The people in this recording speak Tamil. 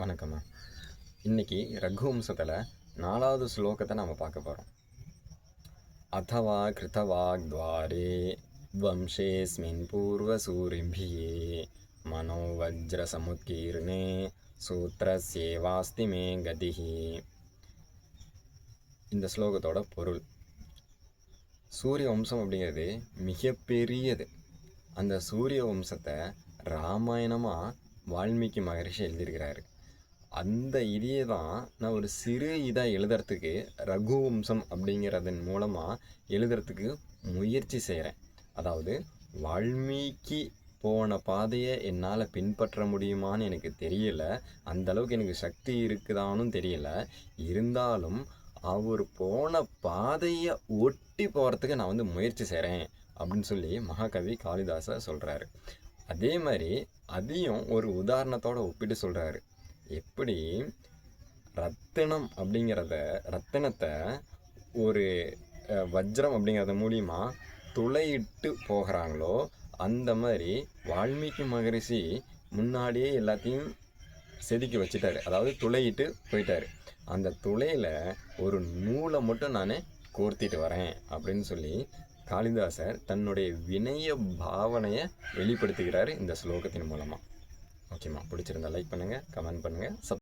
வணக்கம்மா. இன்னைக்கு ரகுவம்சத்தில் நாலாவது ஸ்லோகத்தை நாம் பார்க்க போகிறோம் அத்தவா கிருத்தவாக்வாரே வம்சேஸ்மின் பூர்வசூரிபியே மனோவஜ்ரசமுத்கீர்ணே சூத்திரசேவாஸ்தி மே கதிஹி. இந்த ஸ்லோகத்தோட பொருள். சூரிய வம்சம் அப்படிங்கிறது மிகப்பெரியது. அந்த சூரிய வம்சத்தை ராமாயணமாக வால்மீகி மகரிஷி எழுதியிருக்கிறாரு. அந்த இதையே தான் நான் ஒரு சிறு இதாக எழுதுறதுக்கு ரகுவம்சம் அப்படிங்கிறதன் மூலமாக எழுதுறதுக்கு முயற்சி செய்கிறேன் அதாவது வால்மீகி போன பாதையை என்னால் பின்பற்ற முடியுமான்னு எனக்கு தெரியல. அந்த அளவுக்கு எனக்கு சக்தி இருக்குதானும் தெரியல. இருந்தாலும் அவர் போன பாதையை ஒட்டி போகிறதுக்கு நான் வந்து முயற்சி செய்கிறேன் அப்படின்னு சொல்லி மகாகவி காளிதாசை சொல்கிறாரு அதே மாதிரி அதையும் ஒரு உதாரணத்தோடு ஒப்பிட்டு சொல்கிறாரு எப்படி ரத்தினம் அப்படிங்கிறத ரத்தினத்தை ஒரு வஜ்ரம் அப்படிங்கிறத மூலியமா துளையிட்டு போகிறாங்களோ அந்த மாதிரி வால்மீகி மகரிஷி முன்னாடியே எல்லாத்தையும் செதுக்கி வச்சுட்டாரு. அதாவது துளையிட்டு போயிட்டார். அந்த துளையில் ஒரு நூலை மட்டும் நான் கோர்த்திட்டு வரேன் அப்படின்னு சொல்லி காளிதாசர் தன்னுடைய வினய பாவனையை வெளிப்படுத்துகிறார் இந்த ஸ்லோகத்தின் மூலமாக ஓகேம்மா. பிடிச்சிருந்தா லைக் பண்ணுங்கள் கமெண்ட் பண்ணுங்கள் சப்